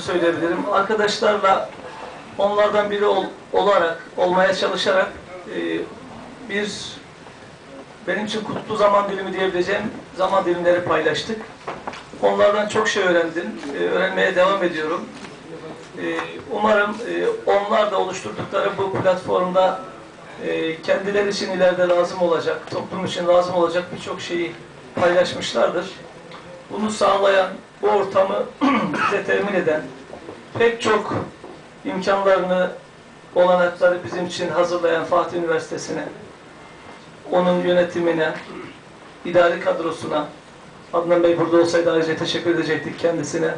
söyleyebilirim. Arkadaşlarla onlardan biri ol- olarak, olmaya çalışarak e, bir benim için kutlu zaman dilimi diyebileceğim zaman dilimleri paylaştık. Onlardan çok şey öğrendim. E, öğrenmeye devam ediyorum. E, umarım e, onlar da oluşturdukları bu platformda e, kendileri için ileride lazım olacak, toplum için lazım olacak birçok şeyi paylaşmışlardır. Bunu sağlayan, bu ortamı bize temin eden, pek çok imkanlarını, olanakları bizim için hazırlayan Fatih Üniversitesi'ne, onun yönetimine, idari kadrosuna, Adnan Bey burada olsaydı ayrıca teşekkür edecektik kendisine.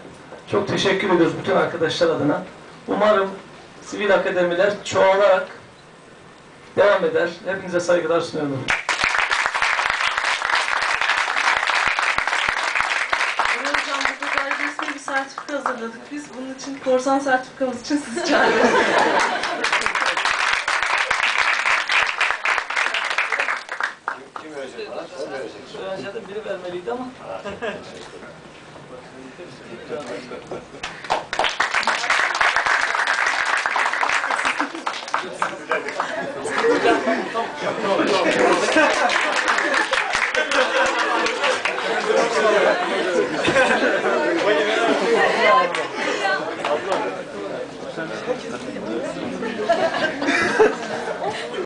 Çok teşekkür ediyoruz bütün arkadaşlar adına. Umarım sivil akademiler çoğalarak devam eder. Hepinize saygılar sunuyorum. Korsan bir sertifika hazırladık biz. Bunun için korsan sertifikamız için sizi çağırıyoruz. Kim verecek bana? Sen vereceksin. Öğrenciden biri vermeliydi ama.